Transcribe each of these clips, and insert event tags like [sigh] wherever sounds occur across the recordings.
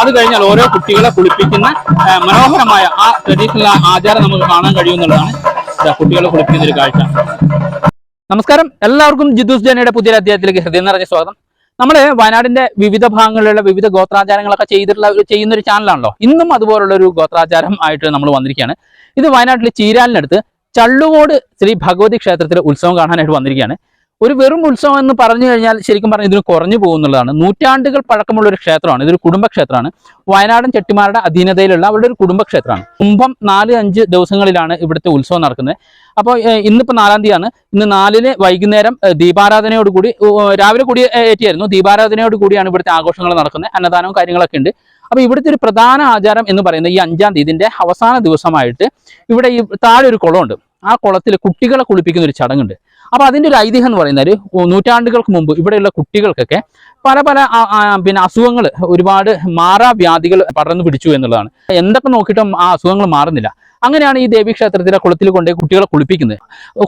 അത് കഴിഞ്ഞാൽ ഓരോ കുട്ടികളെ കുളിപ്പിക്കുന്ന മനോഹരമായ ആ ട്രഡീഷണൽ ആചാരം നമുക്ക് കാണാൻ കഴിയുമെന്നുള്ളതാണ് കുട്ടികളെ കുളിപ്പിക്കുന്ന ഒരു കാഴ്ച. നമസ്കാരം. എല്ലാവർക്കും ജിദ്ദൂസ് ജനയുടെ പുതിയ അധ്യായത്തിലേക്ക് ഹൃദയം നിറഞ്ഞ സ്വാഗതം. നമ്മൾ വയനാടിന്റെ വിവിധ ഭാഗങ്ങളിലുള്ള വിവിധ ഗോത്രാചാരങ്ങളൊക്കെ ചെയ്തിട്ടുള്ള ചെയ്യുന്ന ഒരു ചാനലാണല്ലോ. ഇന്നും അതുപോലുള്ള ഒരു ഗോത്രാചാരം ആയിട്ട് നമ്മൾ വന്നിരിക്കുകയാണ്. ഇത് വയനാട്ടിലെ ചീരാലിനടുത്ത് ചള്ളുകോട് ശ്രീ ഭഗവതി ക്ഷേത്രത്തിലെ ഉത്സവം കാണാനായിട്ട് വന്നിരിക്കുകയാണ്. ഒരു വെറും ഉത്സവം എന്ന് പറഞ്ഞു കഴിഞ്ഞാൽ ശരിക്കും പറഞ്ഞാൽ ഇതിന് കുറഞ്ഞു പോകുന്നുള്ളതാണ്. നൂറ്റാണ്ടുകൾ പഴക്കമുള്ള ഒരു ക്ഷേത്രമാണ്. ഇതൊരു കുടുംബക്ഷേത്രമാണ്. വയനാടൻ ചെട്ടിമാരുടെ അധീനതയിലുള്ള അവരുടെ ഒരു കുടുംബക്ഷേത്രമാണ്. കുംഭം നാല് അഞ്ച് ദിവസങ്ങളിലാണ് ഇവിടുത്തെ ഉത്സവം നടക്കുന്നത്. അപ്പോൾ ഇന്നിപ്പോൾ നാലാം തീയതിയാണ്. ഇന്ന് നാലിന് വൈകുന്നേരം ദീപാരാധനയോടുകൂടി കൂടി രാവിലെ കൂടി ഏറ്റിയായിരുന്നു. ദീപാരാധനയോട് കൂടിയാണ് ഇവിടുത്തെ ആഘോഷങ്ങൾ നടക്കുന്നത്. അന്നദാനവും കാര്യങ്ങളൊക്കെ ഉണ്ട്. അപ്പോൾ ഇവിടുത്തെ ഒരു പ്രധാന ആചാരം എന്ന് പറയുന്നത് ഈ അഞ്ചാം തീയതി ഇതിന്റെ അവസാന ദിവസമായിട്ട് ഇവിടെ ഈ താഴെ ഒരു കുളമുണ്ട്. ആ കുളത്തിൽ കുട്ടികളെ കുളിപ്പിക്കുന്ന ഒരു ചടങ്ങുണ്ട്. അപ്പോൾ അതിന്റെ ഒരു ഐതിഹ്യം എന്ന് പറയുന്നത് നൂറ്റാണ്ടുകൾക്ക് മുമ്പ് ഇവിടെയുള്ള കുട്ടികൾക്കൊക്കെ പല പല പിന്നെ അസുഖങ്ങൾ ഒരുപാട് മാറാവ്യാധികൾ പടർന്നു പിടിച്ചു എന്നുള്ളതാണ്. എന്തൊക്കെ നോക്കിയിട്ടും ആ അസുഖങ്ങൾ മാറുന്നില്ല. അങ്ങനെയാണ് ഈ ദേവീക്ഷേത്രത്തിലെ കുളത്തിൽ കൊണ്ടുപോയി കുട്ടികളെ കുളിപ്പിക്കുന്നത്.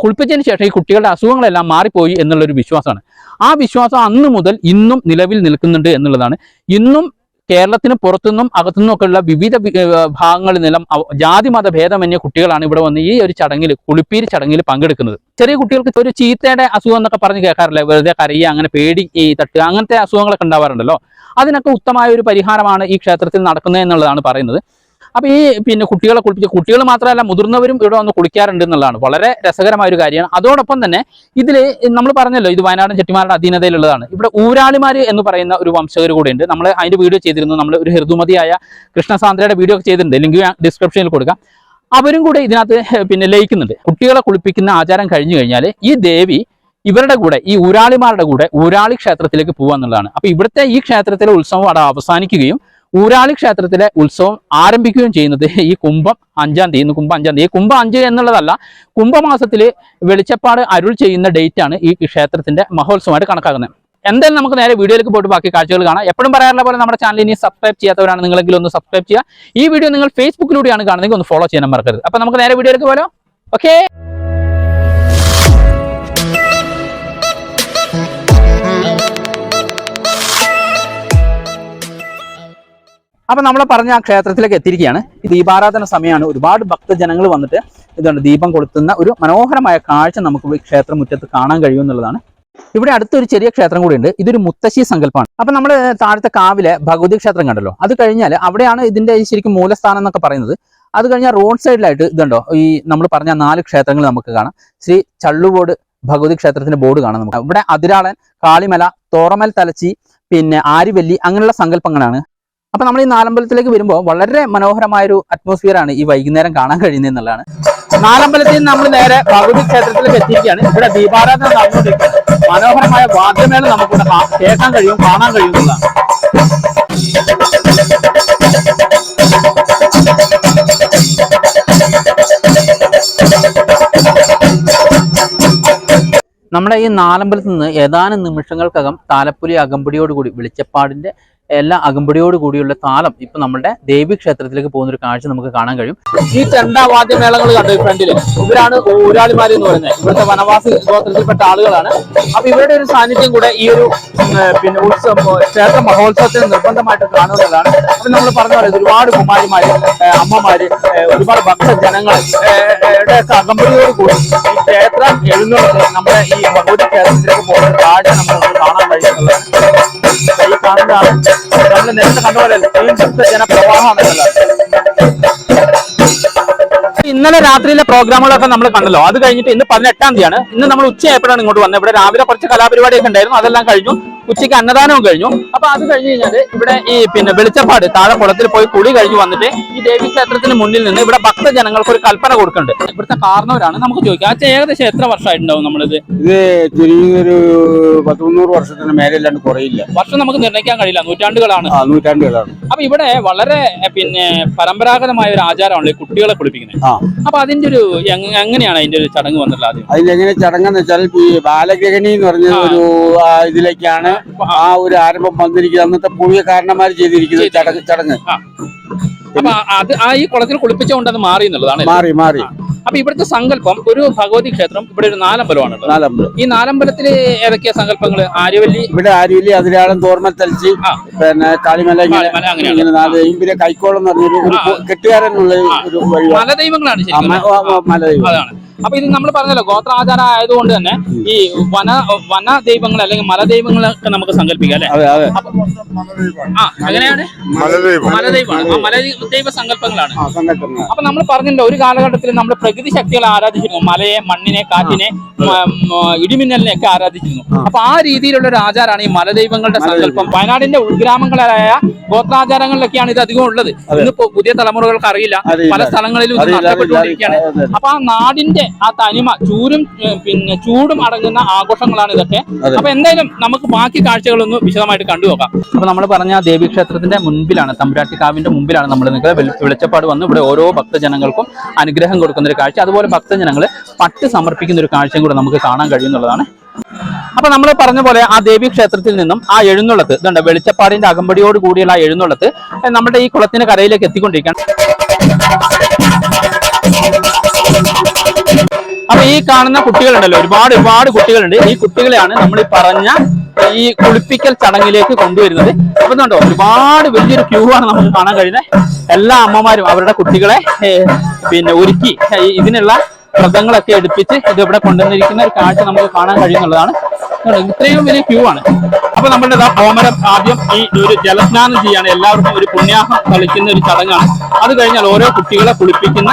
കുളിപ്പിച്ചതിന് ശേഷം ഈ കുട്ടികളുടെ അസുഖങ്ങളെല്ലാം മാറിപ്പോയി എന്നുള്ളൊരു വിശ്വാസമാണ്. ആ വിശ്വാസം അന്ന് മുതൽ ഇന്നും നിലവിൽ നിൽക്കുന്നുണ്ട് എന്നുള്ളതാണ്. ഇന്നും കേരളത്തിന് പുറത്തുനിന്നും അകത്തുനിന്നും ഒക്കെ ഉള്ള വിവിധ ഭാഗങ്ങളിൽ നിന്നും ജാതി മത ഭേദമന്യ കുട്ടികളാണ് ഇവിടെ വന്ന് ഈ ഒരു ചടങ്ങിൽ കുളിപ്പീര് ചടങ്ങിൽ പങ്കെടുക്കുന്നത്. ചെറിയ കുട്ടികൾക്ക് ഒരു ചീത്തയുടെ അസുഖം എന്നൊക്കെ പറഞ്ഞ് കേൾക്കാറില്ലേ? വെറുതെ കരയുക അങ്ങനെ പേടി ഈ തട്ടുക അങ്ങനത്തെ അസുഖങ്ങളൊക്കെ ഉണ്ടാവാറുണ്ടല്ലോ. അതിനൊക്കെ ഉത്തമമായ ഒരു പരിഹാരമാണ് ഈ ക്ഷേത്രത്തിൽ നടക്കുന്നത് എന്നുള്ളതാണ് പറയുന്നത്. അപ്പൊ ഈ പിന്നെ കുട്ടികളെ കുളിപ്പിച്ച് കുട്ടികൾ മാത്രമല്ല മുതിർന്നവരും ഇവിടെ വന്ന് കുളിക്കാറുണ്ട് എന്നുള്ളതാണ്. വളരെ രസകരമായ ഒരു കാര്യമാണ്. അതോടൊപ്പം തന്നെ ഇതിൽ നമ്മൾ പറഞ്ഞല്ലോ ഇത് വയനാടൻ ചെട്ടിമാരുടെ അധീനതയിലുള്ളതാണ്. ഇവിടെ ഊരാളിമാര് എന്ന് പറയുന്ന ഒരു വംശകർ കൂടെ ഉണ്ട് നമ്മൾ അതിന്റെ വീഡിയോ ചെയ്തിരുന്നു. നമ്മൾ ഒരു ഹൃദുമതിയായ കൃഷ്ണസാന്ദ്രയുടെ വീഡിയോ ഒക്കെ ചെയ്തിട്ടുണ്ട്. ലിങ്ക് ഡിസ്ക്രിപ്ഷനിൽ കൊടുക്കാം. അവരും കൂടെ ഇതിനകത്ത് പിന്നെ ലയിക്കുന്നുണ്ട്. കുട്ടികളെ കുളിപ്പിക്കുന്ന ആചാരം കഴിഞ്ഞു കഴിഞ്ഞാൽ ഈ ദേവി ഇവരുടെ കൂടെ ഈ ഊരാളിമാരുടെ കൂടെ ഊരാളി ക്ഷേത്രത്തിലേക്ക് പോകുക എന്നുള്ളതാണ്. അപ്പൊ ഇവിടുത്തെ ഈ ക്ഷേത്രത്തിലെ ഉത്സവം അവിടെ അവസാനിക്കുകയും ഊരാളി ക്ഷേത്രത്തിലെ ഉത്സവം ആരംഭിക്കുകയും ചെയ്യുന്നത് ഈ കുംഭം അഞ്ചാം തീയതി. കുംഭം അഞ്ചാം തീയതി. കുംഭം അഞ്ച് എന്നുള്ളതല്ല കുംഭമാസത്തിൽ വെളിച്ചപ്പാട് അരുൾ ചെയ്യുന്ന ഡേറ്റ് ആണ് ഈ ക്ഷേത്രത്തിന്റെ മഹോത്സവമായിട്ട് കണക്കാക്കുന്നത്. എന്തായാലും നമുക്ക് നേരെ വീഡിയോയിലേക്ക് പോയിട്ട് ബാക്കി കാഴ്ചകൾ കാണാം. എപ്പോഴും പറയാറുള്ള പോലെ നമ്മുടെ ചാനൽ ഇനി സബ്സ്ക്രൈബ് ചെയ്യാത്തവരാണ് നിങ്ങളെങ്കിലും ഒന്ന് സബ്സ്ക്രൈബ് ചെയ്യുക. ഈ വീഡിയോ നിങ്ങൾ ഫേസ്ബുക്കിലൂടെയാണ് കാണുന്നതെങ്കിൽ ഒന്ന് ഫോളോ ചെയ്യാൻ മറക്കരുത്. അപ്പൊ നമുക്ക് നേരെ വീഡിയോയിലേക്ക് പോലോ ഓക്കേ അപ്പൊ നമ്മൾ പറഞ്ഞ ആ ക്ഷേത്രത്തിലേക്ക് എത്തിയിരിക്കുകയാണ്. ഈ ദീപാരാധന സമയമാണ്. ഒരുപാട് ഭക്തജനങ്ങൾ വന്നിട്ട് ഇതുകൊണ്ട് ദീപം കൊളുത്തുന്ന ഒരു മനോഹരമായ കാഴ്ച നമുക്ക് ഈ ക്ഷേത്രമുറ്റത്ത് കാണാൻ കഴിയും എന്നുള്ളതാണ്. ഇവിടെ അടുത്തൊരു ചെറിയ ക്ഷേത്രം കൂടി ഉണ്ട് ഇതൊരു മുത്തശ്ശി സങ്കല്പമാണ്. അപ്പൊ നമ്മൾ താഴത്തെ കാവിലെ ഭഗവതി ക്ഷേത്രം കണ്ടല്ലോ. അത് കഴിഞ്ഞാൽ അവിടെയാണ് ഇതിന്റെ ശരിക്കും മൂലസ്ഥാനം എന്നൊക്കെ പറയുന്നത്. അത് കഴിഞ്ഞാൽ റോഡ് സൈഡിലായിട്ട് ഇതുണ്ടോ? ഈ നമ്മൾ പറഞ്ഞ നാല് ക്ഷേത്രങ്ങൾ നമുക്ക് കാണാം. ശ്രീ ചള്ളുവോട് ഭഗവതി ക്ഷേത്രത്തിന്റെ ബോർഡ് കാണാം നമുക്ക്. ഇവിടെ അതിരാളൻ കാളിമല തോറമൽ തലച്ചി പിന്നെ ആരിവല്ലി അങ്ങനെയുള്ള സങ്കല്പങ്ങളാണ്. അപ്പൊ നമ്മൾ ഈ നാലമ്പലത്തിലേക്ക് വരുമ്പോൾ വളരെ മനോഹരമായ ഒരു അറ്റ്മോസ്ഫിയർ ആണ് ഈ വൈകുന്നേരം കാണാൻ കഴിയുന്നത് എന്നുള്ളതാണ്. നാലമ്പലത്തിൽ നിന്ന് നമ്മൾ നേരെ ഭഗവതി ക്ഷേത്രത്തിലേക്ക് എത്തിയിരിക്കുകയാണ്. ഇവിടെ ദീപാരാധന നടന്നുകൊണ്ടിരിക്കുകയാണ്. മനോഹരമായ വാദ്യമേള നമുക്കിവിടെ കേൾക്കാൻ കഴിയും കാണാൻ കഴിയും നമ്മുടെ ഈ നാലമ്പലത്തിൽ നിന്ന് ഏതാനും നിമിഷങ്ങൾക്കകം താലപ്പൊലി അകമ്പടിയോടുകൂടി വെളിച്ചപ്പാടിന്റെ എല്ലാ അകമ്പടിയോട് കൂടിയുള്ള താളം ഇപ്പൊ നമ്മുടെ ദേവി ക്ഷേത്രത്തിലേക്ക് പോകുന്ന ഒരു കാഴ്ച നമുക്ക് കാണാൻ കഴിയും. ഈ ചെണ്ടവാദ്യമേളങ്ങൾ കണ്ടു ഫ്രണ്ടിൽ. ഇവരാണ് ഊരാളിമാര് എന്ന് പറയുന്നത്. ഇവിടുത്തെ വനവാസി ഗോത്രത്തിൽപ്പെട്ട ആളുകളാണ്. അപ്പൊ ഇവരുടെ ഒരു സാന്നിധ്യം കൂടെ ഈ ഒരു പിന്നെ ഉത്സവം ക്ഷേത്ര മഹോത്സവത്തിന് നിർബന്ധമായിട്ട് കാണുന്നതാണ് അപ്പൊ നമ്മൾ പറഞ്ഞ പോലെ ഒരുപാട് കുമാരിമാര് അമ്മമാര് ഒരുപാട് ഭക്തജനങ്ങൾ അകമ്പടിയോട് കൂടി ഈ ക്ഷേത്രം എഴുന്നള്ളത്ത് നമ്മുടെ ഈ ഭഗവതി ക്ഷേത്രത്തിലേക്ക് പോകുന്ന കാഴ്ച നമുക്ക് കാണാൻ കഴിയുന്നതാണ് കാണുന്നതാണ് നമ്മൾ നേരത്തെ കണ്ടുപോലെ പോലെ ഈ ഭക്തജന പ്രവാഹമാണല്ലോ ഇന്നലെ രാത്രിയിലെ പ്രോഗ്രാമുകളൊക്കെ നമ്മൾ കണ്ടല്ലോ. അത് കഴിഞ്ഞിട്ട് ഇന്ന് പതിനെട്ടാം തീയതിയാണ്. ഇന്ന് നമ്മൾ ഉച്ചയായപ്പോഴാണ് ഇങ്ങോട്ട് വന്നത്. ഇവിടെ രാവിലെ കുറച്ച് കലാപരിപാടിയൊക്കെ ഉണ്ടായിരുന്നു. അതെല്ലാം കഴിഞ്ഞു. ഉച്ചയ്ക്ക് അന്നദാനവും കഴിഞ്ഞു. അപ്പൊ അത് കഴിഞ്ഞ് കഴിഞ്ഞാൽ ഇവിടെ ഈ പിന്നെ വെളിച്ചപ്പാട് താഴെ കുളത്തിൽ പോയി കുളി കഴിഞ്ഞ് വന്നിട്ട് ഈ ദേവി ക്ഷേത്രത്തിന് മുന്നിൽ നിന്ന് ഇവിടെ ഭക്തജനങ്ങൾക്ക് ഒരു കൽപ്പന കൊടുക്കുന്നുണ്ട്. ഇവിടുത്തെ കാരണവരാണ് നമുക്ക് ചോദിക്കാം. അച്ഛൻ ഏകദേശം എത്ര വർഷമായിട്ടുണ്ടാവും നമ്മളിത്? ഇത് ചുരുങ്ങിയൊരു പത്ത് മുന്നൂറ് വർഷത്തിന് മേലെയല്ലാണ്ട് കുറയില്ല. വർഷം നമുക്ക് നിർണയിക്കാൻ കഴിയില്ല. നൂറ്റാണ്ടുകളാണ്. നൂറ്റാണ്ടുകളാണ്. അപ്പൊ ഇവിടെ വളരെ പിന്നെ പരമ്പരാഗതമായ ഒരു ആചാരമാണല്ലോ കുട്ടികളെ കുളിപ്പിക്കുന്നത്. അപ്പൊ അതിന്റെ ഒരു എങ്ങനെയാണ് അതിന്റെ ഒരു ചടങ്ങ് വന്നിട്ടുള്ളത് ആദ്യം? എങ്ങനെ ചടങ്ങെന്ന് വെച്ചാൽ ഈ ബാലഗഹനി എന്ന് പറഞ്ഞ ഒരു ഇതിലേക്കാണ് ആ ഒരു ആരംഭം വന്നിരിക്കുന്നത്. അന്നത്തെ പൂർവകാരണന്മാർ ചെയ്തിരിക്കുന്നത് ചടങ്ങ് ചടങ്ങ്. അപ്പൊ അത് ആ ഈ കുളത്തിൽ കുളിപ്പിച്ചുകൊണ്ട് അത് മാറി എന്നുള്ളതാണ് മാറി മാറി. അപ്പൊ ഇവിടുത്തെ സങ്കല്പം ഒരു ഭഗവതി ക്ഷേത്രം ഇവിടെ ഒരു നാലമ്പലമാണ് നാലമ്പലം. ഈ നാലമ്പലത്തിൽ ഏതൊക്കെയാ സങ്കല്പങ്ങൾ ആര്യവല്ലി? ഇവിടെ ആര്യവല്ലി അതിരാളം തോർമത്തലിച്ച് ആ. പിന്നെ കാളിമല ഇങ്ങനെ അങ്ങനെയാണ്. നാല് പിന്നെ കൈക്കോളം എന്ന് പറഞ്ഞൊരു. കെട്ടുകാരനുള്ള ഒരു മലദൈവങ്ങളാണ് മലദൈവം. മല അതാണ്. അപ്പൊ ഇത് നമ്മൾ പറഞ്ഞല്ലോ ഗോത്രാചാരം ആയതുകൊണ്ട് തന്നെ ഈ വന വന ദൈവങ്ങൾ അല്ലെങ്കിൽ മല ദൈവങ്ങളൊക്കെ നമുക്ക് സങ്കല്പിക്കാം അല്ലെ? അതെ അതെ. ആ അങ്ങനെയാണ് മലദൈവമാണ്. ആ മലദൈവ സങ്കല്പങ്ങളാണ്. അപ്പൊ നമ്മൾ പറഞ്ഞിട്ടുണ്ട് ഒരു കാലഘട്ടത്തിൽ നമ്മൾ പ്രകൃതി ശക്തികളെ ആരാധിച്ചിരുന്നു. മലയെ മണ്ണിനെ കാറ്റിനെ ഇടിമിന്നലിനെ ഒക്കെ ആരാധിച്ചിരുന്നു. അപ്പൊ ആ രീതിയിലുള്ള ഒരു ആചാരമാണ് ഈ മലദൈവങ്ങളുടെ സങ്കല്പം. വയനാടിന്റെ ഉൾഗ്രാമങ്ങളായ ഗോത്രാചാരങ്ങളിലൊക്കെയാണ് ഇത് അധികം ഉള്ളത്. ഇന്നിപ്പോ പുതിയ തലമുറകൾക്ക് അറിയില്ല. പല സ്ഥലങ്ങളിലും ഇത് നഷ്ടപ്പെട്ടുകൊണ്ടിരിക്കുകയാണ്. അപ്പൊ ആ നാടിന്റെ ആ തനിമ ചൂരും പിന്നെ ചൂടും അടങ്ങുന്ന ആഘോഷങ്ങളാണ് ഇതൊക്കെ. അപ്പൊ എന്തായാലും നമുക്ക് ബാക്കി കാഴ്ചകളൊന്ന് വിശദമായിട്ട് കണ്ടുപോകാം അപ്പൊ നമ്മൾ പറഞ്ഞ ദേവീക്ഷേത്രത്തിന്റെ മുൻപിലാണ് തമ്പുരാട്ടിക്കാവിന്റെ മുമ്പിലാണ് നമ്മൾ നിൽക്കുന്നത്. വെളി- വെളിച്ചപ്പാട് വന്ന്. ഇവിടെ ഓരോ ഭക്തജനങ്ങൾക്കും അനുഗ്രഹം കൊടുക്കുന്ന ഒരു കാഴ്ച. അതുപോലെ ഭക്തജനങ്ങൾ പട്ട് സമർപ്പിക്കുന്ന ഒരു കാഴ്ചയും കൂടെ നമുക്ക് കാണാൻ കഴിയുന്നുള്ളതാണ്. അപ്പൊ നമ്മൾ പറഞ്ഞ പോലെ ആ ദേവി ക്ഷേത്രത്തിൽ നിന്നും ആ എഴുന്നള്ളത്ത് ഇതുണ്ട് വെളിച്ചപ്പാടിന്റെ അകമ്പടിയോട് കൂടിയുള്ള ആ എഴുന്നള്ളത്ത് നമ്മുടെ ഈ കുളത്തിന്റെ കരയിലേക്ക് എത്തിക്കൊണ്ടിരിക്കണം അപ്പൊ ഈ കാണുന്ന കുട്ടികളുണ്ടല്ലോ ഒരുപാട് ഒരുപാട് കുട്ടികളുണ്ട്. ഈ കുട്ടികളെയാണ് നമ്മൾ ഈ പറഞ്ഞ ഈ കുളിപ്പിക്കൽ ചടങ്ങിലേക്ക് കൊണ്ടുവരുന്നത്. അപ്പൊ ഇതുണ്ടോ ഒരുപാട് വലിയൊരു ക്യൂ ആണ് നമുക്ക് കാണാൻ കഴിയുന്നത്. എല്ലാ അമ്മമാരും അവരുടെ കുട്ടികളെ പിന്നെ ഒരുക്കി ഇതിനുള്ള വ്രതങ്ങളൊക്കെ എടുപ്പിച്ച് ഇത് ഇവിടെ കൊണ്ടുവന്നിരിക്കുന്ന ഒരു കാഴ്ച നമുക്ക് കാണാൻ കഴിയുന്നുള്ളതാണ്. ഇത്രയും വലിയ ക്യൂ ആണ്. അപ്പൊ നമ്മളുടെ ഓമരം ആദ്യം ഈ ഒരു ജലസ്നാനം ചെയ്യാണ്. എല്ലാവർക്കും ഒരു പുണ്യാഹം കളിക്കുന്ന ഒരു ചടങ്ങാണ്. അത് കഴിഞ്ഞാൽ ഓരോ കുട്ടികളെ കുളിപ്പിക്കുന്ന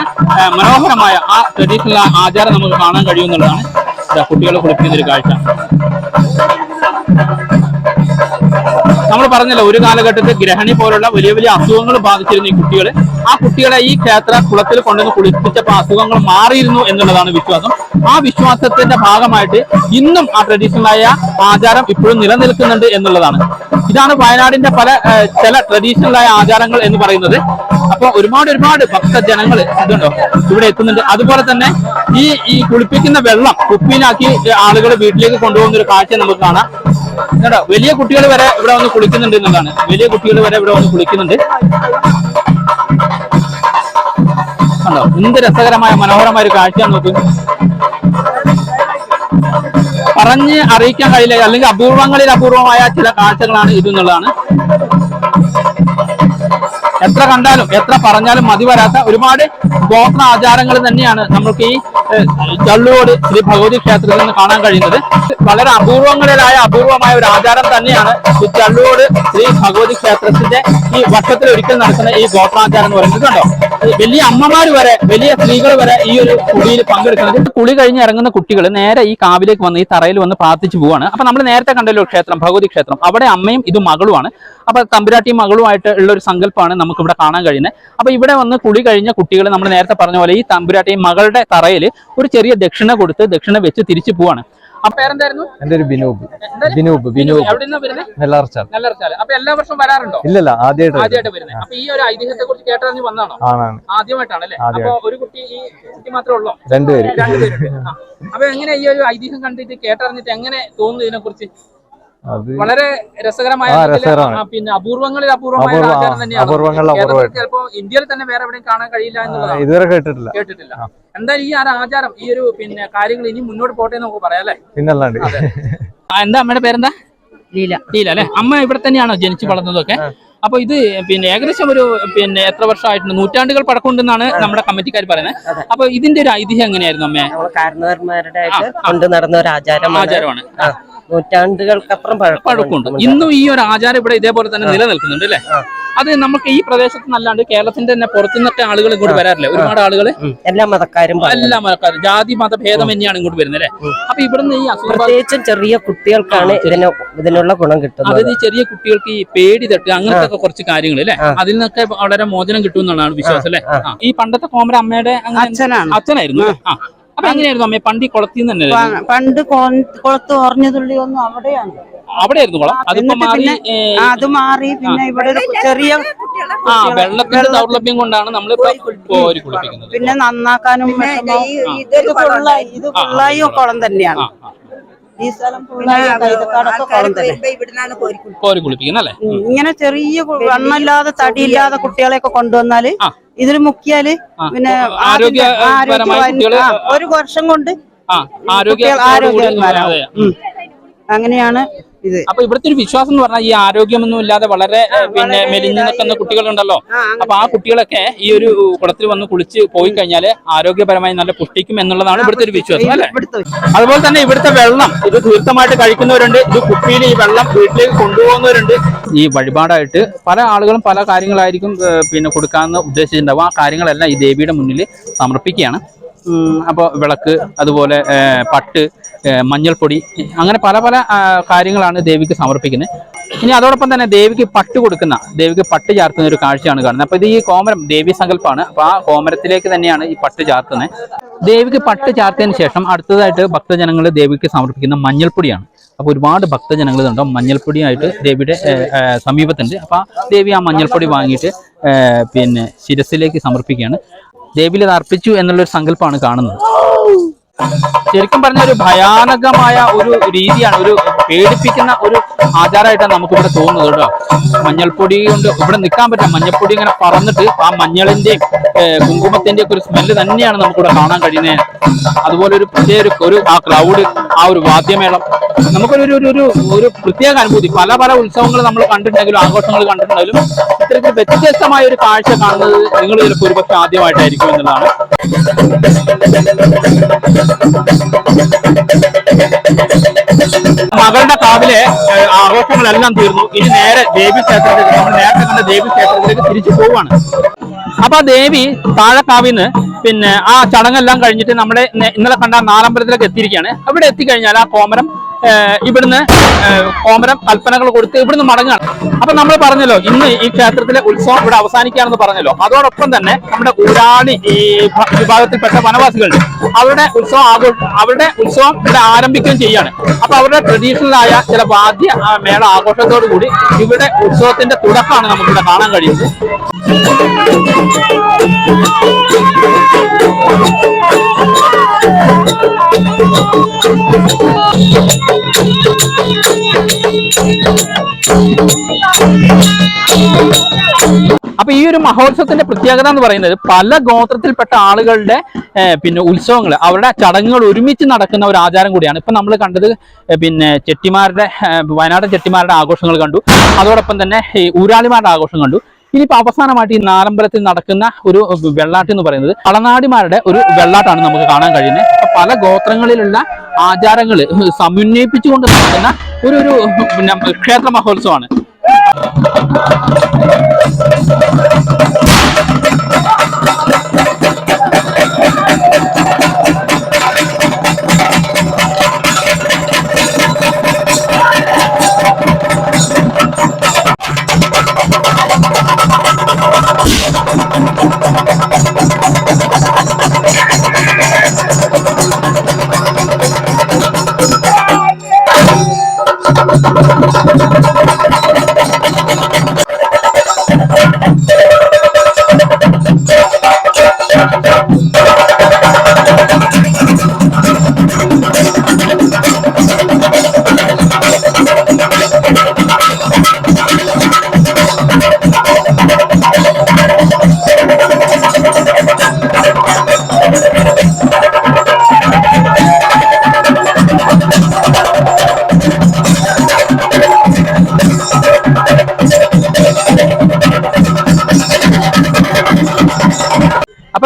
മനോഹരമായ ആ ട്രഡീഷണൽ ആചാരം നമുക്ക് കാണാൻ കഴിയുന്നുള്ളതാണ്. കുട്ടികളെ കുളിപ്പിക്കുന്ന ഒരു കാഴ്ച. നമ്മൾ പറഞ്ഞല്ലോ ഒരു കാലഘട്ടത്തിൽ ഗ്രഹണി പോലുള്ള വലിയ വലിയ അസുഖങ്ങൾ ബാധിച്ചിരുന്ന ഈ കുട്ടികളെ. ആ കുട്ടികളെ ഈ ക്ഷേത്ര കുളത്തിൽ കൊണ്ടുവന്ന് കുളിപ്പിച്ചപ്പോൾ അസുഖങ്ങൾ മാറിയിരുന്നു എന്നുള്ളതാണ് വിശ്വാസം. ആ വിശ്വാസത്തിന്റെ ഭാഗമായിട്ട് ഇന്നും ആ ട്രഡീഷണലായ ആചാരം ഇപ്പോഴും നിലനിൽക്കുന്നുണ്ട് എന്നുള്ളതാണ്. ഇതാണ് വയനാടിന്റെ പല ചില ട്രഡീഷണലായ ആചാരങ്ങൾ എന്ന് പറയുന്നത്. അപ്പൊ ഒരുപാട് ഒരുപാട് ഭക്തജനങ്ങൾ ഇതുണ്ടോ? ഇവിടെ എത്തുന്നുണ്ട്. അതുപോലെ തന്നെ ഈ ഈ കുളിപ്പിക്കുന്ന വെള്ളം കുപ്പിയിലാക്കി ആളുകൾ വീട്ടിലേക്ക് കൊണ്ടുപോകുന്ന ഒരു കാഴ്ച നമുക്ക് കാണാം. കേട്ടോ വലിയ കുട്ടികൾ വരെ ഇവിടെ വന്ന് കുളിക്കുന്നുണ്ട് എന്നുള്ളതാണ്. വലിയ കുട്ടികൾ വരെ ഇവിടെ വന്ന് കുളിക്കുന്നുണ്ട്. കണ്ടോ? എന്ത് രസകരമായ മനോഹരമായ ഒരു കാഴ്ച നോക്ക് പറഞ്ഞ് അറിയിക്കാൻ കഴിയില്ല. അല്ലെങ്കിൽ അപൂർവങ്ങളിൽ അപൂർവമായ ചില കാഴ്ചകളാണ് ഇത് എന്നുള്ളതാണ്. എത്ര കണ്ടാലും എത്ര പറഞ്ഞാലും മതി വരാത്ത ഒരുപാട് ഗോത്ര ആചാരങ്ങൾ തന്നെയാണ് നമുക്ക് ഈ ചള്ളുവോട് ശ്രീ ഭഗവതി ക്ഷേത്രത്തിൽ നിന്ന് കാണാൻ കഴിയുന്നത്. വളരെ അപൂർവങ്ങളിലായ അപൂർവമായ ഒരു ആചാരം തന്നെയാണ് ഈ ചള്ളുവോട് ശ്രീ ഭഗവതി ക്ഷേത്രത്തിന്റെ ഈ വർഷത്തിൽ ഒരിക്കൽ നടക്കുന്ന ഈ ഗോത്രാചാരം എന്ന് പറയുന്നത് കണ്ടോ? വലിയ അമ്മമാർ വരെ വലിയ സ്ത്രീകൾ വരെ ഈ ഒരു കുളിയിൽ പങ്കെടുക്കുന്നത്. കുളി കഴിഞ്ഞ് ഇറങ്ങുന്ന കുട്ടികൾ നേരെ ഈ കാവിലേക്ക് വന്ന് ഈ തറയിൽ വന്ന് പ്രാർത്ഥിച്ചു പോവാണ്. അപ്പൊ നമ്മൾ നേരത്തെ കണ്ടല്ലോ ക്ഷേത്രം ഭഗവതി ക്ഷേത്രം. അവിടെ അമ്മയും ഇത് മകളുമാണ്. അപ്പൊ തമ്പുരാട്ടിയും മകളുമായിട്ട് ഉള്ള ഒരു സങ്കല്പമാണ് നമുക്ക് ഇവിടെ കാണാൻ കഴിയുന്നത്. അപ്പൊ ഇവിടെ വന്ന് കുളി കഴിഞ്ഞ കുട്ടികൾ നമ്മൾ നേരത്തെ പറഞ്ഞ പോലെ ഈ തമ്പുരാട്ടിയും മകളുടെ തറയിൽ ഒരു ചെറിയ ദക്ഷിണ കൊടുത്ത് ദക്ഷിണ വെച്ച് തിരിച്ചു പോവാണ്. അപ്പൊ പേരെന്തായിരുന്നു? എന്റെ ഒരു ബിനൂബ്. എന്തായാലും ബിനൂബ് ബിനൂബ്. എവിടെന്നാ വരുന്നത്? നെല്ലാർച്ചാൽ അപ്പൊ എല്ലാ വർഷവും വരാറുണ്ടോ? ഇല്ലല്ല ആദ്യമായിട്ട് ആദ്യമായിട്ട് വരുന്നത്. അപ്പൊ ഈ ഒരു ഐതിഹ്യത്തെ കുറിച്ച് കേട്ടറിഞ്ഞ് വന്നാണോ ആണാണ്. ആദ്യമായിട്ടാണ് അല്ലേ അപ്പൊ ഒരു കുട്ടി ഈ കുട്ടി മാത്രമേ ഉള്ളൂ? രണ്ടുപേര്. രണ്ടുപേരുണ്ട്. അപ്പൊ എങ്ങനെ ഈ ഒരു ഐതിഹ്യം കണ്ടിട്ട് കേട്ടറിഞ്ഞിട്ട് എങ്ങനെ തോന്നുന്നു ഇതിനെ കുറിച്ച് വളരെ രസകരമായ പിന്നെ അപൂർവങ്ങളിൽ അപൂർവമായ ആചാരം തന്നെയാണ്. ചിലപ്പോ ഇന്ത്യയിൽ തന്നെ വേറെ എവിടെയും കാണാൻ കഴിയില്ല എന്നുള്ളതാണ്. ഇതുവരെ കേട്ടിട്ടില്ല. കേട്ടിട്ടില്ല. എന്തായാലും ഈ ഒരു ആചാരം ഈ ഒരു പിന്നെ കാര്യങ്ങൾ ഇനി മുന്നോട്ട് പോട്ടെ എന്ന് നമുക്ക് പറയാം അല്ലേ? പിന്നല്ലാണ്ട്. [laughs] എന്താ അമ്മയുടെ പേരെന്താ? ലീല. ലീല അല്ലെ? അമ്മ ഇവിടെ തന്നെയാണോ ജനിച്ചു വളർന്നതൊക്കെ? അപ്പൊ ഇത് പിന്നെ ഏകദേശം ഒരു പിന്നെ എത്ര വർഷമായിട്ടുണ്ട്? നൂറ്റാണ്ടുകൾ പഴക്കമുണ്ടെന്നാണ് നമ്മുടെ കമ്മിറ്റിക്കാർ പറയുന്നത്. അപ്പൊ ഇതിന്റെ ഒരു ഐതിഹ്യം എങ്ങനെയായിരുന്നു അമ്മേ? കാരണവന്മാരുടെ കൊണ്ട് നടന്ന ഒരു ആചാരമാണ്. ആചാരമാണ്. ആ, നൂറ്റാണ്ടുകൾക്കപ്പുറം പഴക്കമുണ്ട്. ഇന്നും ഈ ഒരു ആചാരം ഇവിടെ ഇതേപോലെ തന്നെ നിലനിൽക്കുന്നുണ്ട് അല്ലേ? അത് നമുക്ക് ഈ പ്രദേശത്ത് നല്ലാണ്ട് കേരളത്തിന്റെ തന്നെ പുറത്തുനിന്നൊക്കെ ആളുകൾ ഇങ്ങോട്ട് വരാറില്ലേ? ഒരുപാട് ആളുകൾ എല്ലാ മതക്കാരും എല്ലാ മതക്കാരും. ജാതി മതഭേദം തന്നെയാണ് ഇങ്ങോട്ട് വരുന്നത് അല്ലേ? അപ്പൊ ഇവിടുന്ന് ഈ അസുഖ പ്രത്യേകിച്ചും ചെറിയ കുട്ടികൾക്കാണ് ഇതിന് ഇതിനുള്ള ഗുണം കിട്ടുന്നത്. അതായത് ഈ ചെറിയ കുട്ടികൾക്ക് ഈ പേടി തട്ട് അങ്ങനത്തെ ഒക്കെ കുറച്ച് കാര്യങ്ങൾ അല്ലേ? അതിൽ നിന്നൊക്കെ വളരെ മോചനം കിട്ടും എന്നുള്ളതാണ് വിശ്വാസം അല്ലേ. ഈ പണ്ടത്തെ കോമര അമ്മയുടെ അച്ഛനാണ്. അച്ഛനായിരുന്നു ആ. അപ്പൊ എങ്ങനെയായിരുന്നു അമ്മേ? പണ്ട് ഈ കുളത്തിൽ നിന്ന് തന്നെ പണ്ട് കുളത്ത് ഓർഞ്ഞതുള്ളി ഒന്നും അവിടെയാണ്. അവിടെയായിരുന്നു കുളം? അതിപ്പോ മാറി അത് മാറി. പിന്നെ ഇവിടെ ഒരു ചെറിയ ആ വെള്ളത്തിന്റെ ദൗർലഭ്യം കൊണ്ടാണ് നമ്മളിപ്പോ കുളിപ്പിക്കുന്നത്. പിന്നെ നന്നാക്കാനും. ഇത് ഫുള്ളായി ഇത് ഫുള്ളായി കുളം തന്നെയാണ്. ഈ സ്ഥലം കോരി ഇങ്ങനെ ചെറിയ വണ്ണമില്ലാതെ തടിയില്ലാതെ കുട്ടികളെയൊക്കെ കൊണ്ടുവന്നാൽ. ഇതിൽ മുക്കിയാൽ പിന്നെ ഒരു വർഷം കൊണ്ട് ആ ആരോഗ്യ. അങ്ങനെയാണ് ഇത്. അപ്പൊ ഇവിടുത്തെ ഒരു വിശ്വാസം എന്ന് പറഞ്ഞാൽ ഈ ആരോഗ്യമൊന്നും ഇല്ലാതെ വളരെ പിന്നെ മെലിഞ്ഞു നിൽക്കുന്ന കുട്ടികളുണ്ടല്ലോ. അപ്പൊ ആ കുട്ടികളൊക്കെ ഈ ഒരു കുളത്തിൽ വന്ന് കുളിച്ച് പോയി കഴിഞ്ഞാൽ ആരോഗ്യപരമായി നല്ല പുഷ്ടിക്കും എന്നുള്ളതാണ് ഇവിടുത്തെ ഒരു വിശ്വാസം അല്ലെ? അതുപോലെ തന്നെ ഇവിടുത്തെ വെള്ളം ഇത് തീർത്ഥമായിട്ട് കഴിക്കുന്നവരുണ്ട്. ഇത് കുപ്പിയിൽ ഈ വെള്ളം വീട്ടിലേക്ക് കൊണ്ടുപോകുന്നവരുണ്ട്. ഈ വഴിപാടായിട്ട് പല ആളുകളും പല കാര്യങ്ങളായിരിക്കും പിന്നെ കൊടുക്കാമെന്ന് ഉദ്ദേശിച്ചിട്ടുണ്ടാവും. ആ കാര്യങ്ങളെല്ലാം ഈ ദേവിയുടെ മുന്നിൽ സമർപ്പിക്കുകയാണ്. അപ്പോൾ വിളക്ക് അതുപോലെ പട്ട് മഞ്ഞൾപ്പൊടി അങ്ങനെ പല പല കാര്യങ്ങളാണ് ദേവിക്ക് സമർപ്പിക്കുന്നത്. ഇനി അതോടൊപ്പം തന്നെ ദേവിക്ക് പട്ട് കൊടുക്കുന്ന ദേവിക്ക് പട്ട് ചാർത്തുന്ന ഒരു കാഴ്ചയാണ് കാണുന്നത്. അപ്പോൾ ഇത് ഈ കോമരം ദേവി സങ്കല്പമാണ് അപ്പോൾ ആ കോമരത്തിലേക്ക് തന്നെയാണ് ഈ പട്ട് ചാർത്തുന്നത്. ദേവിക്ക് പട്ട് ചാർത്തിയതിന് ശേഷം അടുത്തതായിട്ട് ഭക്തജനങ്ങൾ ദേവിക്ക് സമർപ്പിക്കുന്ന മഞ്ഞൾപ്പൊടിയാണ്. അപ്പോൾ ഒരുപാട് ഭക്തജനങ്ങൾ ഇതുണ്ടോ മഞ്ഞൾപ്പൊടിയായിട്ട് ദേവിയുടെ സമീപത്തുണ്ട്. അപ്പോൾ ദേവി ആ മഞ്ഞൾപ്പൊടി വാങ്ങിയിട്ട് പിന്നെ ശിരസിലേക്ക് സമർപ്പിക്കുകയാണ്. ദേവിയിൽ അത് അർപ്പിച്ചു എന്നുള്ളൊരു സങ്കല്പമാണ് കാണുന്നത്. ശരിക്കും പറഞ്ഞ ഒരു ഭയാനകമായ ഒരു രീതിയാണ് ഒരു പേടിപ്പിക്കുന്ന ഒരു ആചാരമായിട്ടാണ് നമുക്ക് ഇവിടെ തോന്നുന്നത് കേട്ടോ. മഞ്ഞൾപ്പൊടി കൊണ്ട് ഇവിടെ നിൽക്കാൻ പറ്റില്ല. മഞ്ഞൾപ്പൊടി ഇങ്ങനെ പറന്നിട്ട് ആ മഞ്ഞളിന്റെയും കുങ്കുമത്തിന്റെയും ഒരു സ്മെല്ല് തന്നെയാണ് നമുക്കിവിടെ കാണാൻ കഴിയുന്നത് അതുപോലെ ഒരു പ്രത്യേക ഒരു- ഒരു ആ ക്ലൗഡ് ആ ഒരു വാദ്യമേളം. നമുക്കൊരു ഒരു ഒരു ഒരു പ്രത്യേക അനുഭൂതി. പല പല ഉത്സവങ്ങൾ നമ്മൾ കണ്ടിട്ടുണ്ടെങ്കിലും ആഘോഷങ്ങൾ കണ്ടിട്ടുണ്ടെങ്കിലും ഇത്തരത്തിൽ വ്യത്യസ്തമായ ഒരു കാഴ്ച കാണുന്നത് നിങ്ങൾ ചിലപ്പോൾ ഒരുപക്ഷെ ആദ്യമായിട്ടായിരിക്കും എന്നുള്ളതാണ്. Thank you. മകളുടെ കാവിലെ ആഘോഷങ്ങളെല്ലാം തീർന്നു. ഇനി നേരെ ദേവി ക്ഷേത്രത്തിലേക്ക് നമ്മൾ നേരത്തെ കണ്ട ദേവി ക്ഷേത്രത്തിലേക്ക് തിരിച്ചു പോവാണ്. അപ്പൊ ആ ദേവി താഴെക്കാവിൽ നിന്ന് പിന്നെ ആ ചടങ്ങെല്ലാം കഴിഞ്ഞിട്ട് നമ്മുടെ ഇന്നലെ കണ്ട നാലമ്പലത്തിലേക്ക് എത്തിയിരിക്കുകയാണ്. അവിടെ എത്തിക്കഴിഞ്ഞാൽ ആ കോമരം ഇവിടുന്ന് കോമരം കൽപ്പനകൾ കൊടുത്ത് ഇവിടുന്ന് മടങ്ങാണ് അപ്പൊ നമ്മൾ പറഞ്ഞല്ലോ ഇന്ന് ഈ ക്ഷേത്രത്തിലെ ഉത്സവം ഇവിടെ അവസാനിക്കുകയാണെന്ന് പറഞ്ഞല്ലോ. അതോടൊപ്പം തന്നെ നമ്മുടെ ഊരാളി ഈ വിഭാഗത്തിൽപ്പെട്ട വനവാസികളുണ്ട്. അവരുടെ ഉത്സവം ആഘോഷം അവരുടെ ഉത്സവം ഇവിടെ ആരംഭിക്കുകയും ചെയ്യാണ്. അപ്പൊ അവരുടെ ട്രഡീഷണൽ ആയ ചില വാദ്യ മേള ആഘോഷത്തോടു കൂടി ഇവിടെ ഉത്സവത്തിന്റെ തുടക്കമാണ് നമുക്കിവിടെ കാണാൻ കഴിയുന്നത്. അപ്പൊ ഈ ഒരു മഹോത്സവത്തിന്റെ പ്രത്യേകത എന്ന് പറയുന്നത് പല ഗോത്രത്തിൽപ്പെട്ട ആളുകളുടെ പിന്നെ ഉത്സവങ്ങൾ അവരുടെ ചടങ്ങുകൾ ഒരുമിച്ച് നടക്കുന്ന ഒരു ആചാരം കൂടിയാണ്. ഇപ്പൊ നമ്മൾ കണ്ടത് പിന്നെ ചെട്ടിമാരുടെ വയനാട് ചെട്ടിമാരുടെ ആഘോഷങ്ങൾ കണ്ടു. അതോടൊപ്പം തന്നെ ഈ ഊരാളിമാരുടെ ആഘോഷം കണ്ടു. ഇനിയിപ്പോ അവസാനമായിട്ട് ഈ നാലമ്പലത്തിൽ നടക്കുന്ന ഒരു വെള്ളാട്ട് എന്ന് പറയുന്നത് കളനാടിമാരുടെ ഒരു വെള്ളാട്ടാണ് നമുക്ക് കാണാൻ കഴിയുന്നത്. പല ഗോത്രങ്ങളിലുള്ള ആചാരങ്ങൾ സമന്വയിപ്പിച്ചുകൊണ്ട് നടക്കുന്ന ഒരു ഒരു ക്ഷേത്ര മഹോത്സവമാണ്.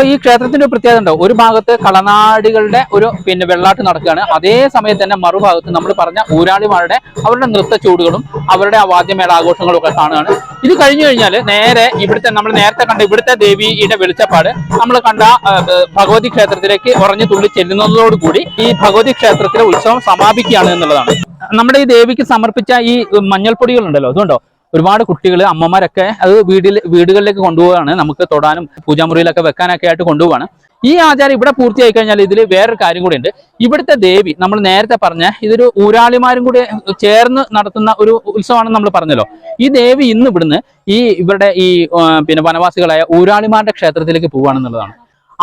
അപ്പൊ ഈ ക്ഷേത്രത്തിന്റെ പ്രത്യേകത ഉണ്ടോ? ഒരു ഭാഗത്ത് കളനാടികളുടെ ഒരു പിന്നെ വെള്ളാട്ട് നടക്കുകയാണ്. അതേ സമയത്ത് തന്നെ മറുഭാഗത്ത് നമ്മൾ പറഞ്ഞ ഊരാളിമാരുടെ അവരുടെ നൃത്ത ചൂടുകളും അവരുടെ വാദ്യമേള ആഘോഷങ്ങളും ഒക്കെ കാണുകയാണ്. ഇത് കഴിഞ്ഞു കഴിഞ്ഞാൽ നേരെ ഇവിടുത്തെ നമ്മൾ നേരത്തെ കണ്ട ഇവിടുത്തെ ദേവിയുടെ വെളിച്ചപ്പാട് നമ്മൾ കണ്ട ഭഗവതി ക്ഷേത്രത്തിലേക്ക് ഉറഞ്ഞു തുള്ളി ചെല്ലുന്നതോടുകൂടി ഈ ഭഗവതി ക്ഷേത്രത്തിലെ ഉത്സവം സമാപിക്കുകയാണ് എന്നുള്ളതാണ്. നമ്മുടെ ഈ ദേവിക്ക് സമർപ്പിച്ച ഈ മഞ്ഞൾപ്പൊടികൾ ഉണ്ടല്ലോ അതുകൊണ്ടോ ഒരുപാട് കുട്ടികൾ അമ്മമാരൊക്കെ അത് വീട്ടിൽ വീടുകളിലേക്ക് കൊണ്ടുപോവാണ് നമുക്ക് തൊടാനും പൂജാമുറിയിലൊക്കെ വെക്കാനൊക്കെ ആയിട്ട് കൊണ്ടുപോവാണ് ഈ ആചാരം ഇവിടെ പൂർത്തിയായി കഴിഞ്ഞാൽ ഇതിൽ വേറൊരു കാര്യം കൂടി ഉണ്ട് ഇവിടുത്തെ ദേവി നമ്മൾ നേരത്തെ പറഞ്ഞ ഇതൊരു ഊരാളിമാരും കൂടി ചേർന്ന് നടത്തുന്ന ഒരു ഉത്സവമാണെന്ന് നമ്മൾ പറഞ്ഞല്ലോ. ഈ ദേവി ഇന്ന് ഇവിടുന്ന് ഈ ഇവരുടെ ഈ പിന്നെ വനവാസികളായ ഊരാളിമാരുടെ ക്ഷേത്രത്തിലേക്ക് പോവുകയാണെന്നുള്ളതാണ്.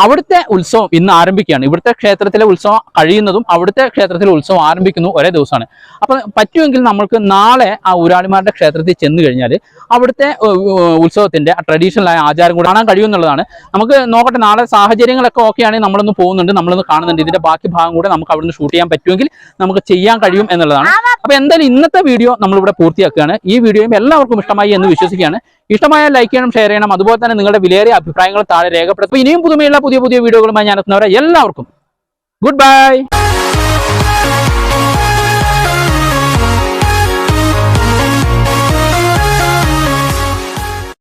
അവിടുത്തെ ഉത്സവം ഇന്ന് ആരംഭിക്കുകയാണ്. ഇവിടുത്തെ ക്ഷേത്രത്തിലെ ഉത്സവം കഴിയുന്നതും അവിടുത്തെ ക്ഷേത്രത്തിലെ ഉത്സവം ആരംഭിക്കുന്നു ഒരേ ദിവസമാണ്. അപ്പൊ പറ്റുമെങ്കിൽ നമ്മൾക്ക് നാളെ ആ ഊരാളിമാരുടെ ക്ഷേത്രത്തിൽ ചെന്ന് കഴിഞ്ഞാൽ അവിടുത്തെ ഉത്സവത്തിന്റെ ട്രഡീഷണൽ ആയ ആചാരം കൂടെ കാണാൻ കഴിയുമെന്നുള്ളതാണ്. നമുക്ക് നോക്കട്ടെ നാളെ സാഹചര്യങ്ങളൊക്കെ ഓക്കെ ആണെങ്കിൽ നമ്മളൊന്ന് പോകുന്നുണ്ട് നമ്മളൊന്ന് കാണുന്നുണ്ട്. ഇതിന്റെ ബാക്കി ഭാഗം കൂടെ നമുക്ക് അവിടുന്ന് ഷൂട്ട് ചെയ്യാൻ പറ്റുമെങ്കിൽ നമുക്ക് ചെയ്യാൻ കഴിയും എന്നുള്ളതാണ്. അപ്പൊ എന്തായാലും ഇന്നത്തെ വീഡിയോ നമ്മളിവിടെ പൂർത്തിയാക്കുകയാണ്. ഈ വീഡിയോയും എല്ലാവർക്കും ഇഷ്ടമായി എന്ന് വിശ്വസിക്കുകയാണ്. ഇഷ്ടമായ ലൈക്ക് ചെയ്യണം ഷെയർ ചെയ്യണം. അതുപോലെ തന്നെ നിങ്ങളുടെ വിലയേറിയ അഭിപ്രായങ്ങൾ താഴെ രേഖപ്പെടുത്തും. ഇനിയും പുതുമയുള്ള പുതിയ പുതിയ വീഡിയോകളുമായി ഞാൻ എത്തുന്നവരെ എല്ലാവർക്കും ഗുഡ് ബൈ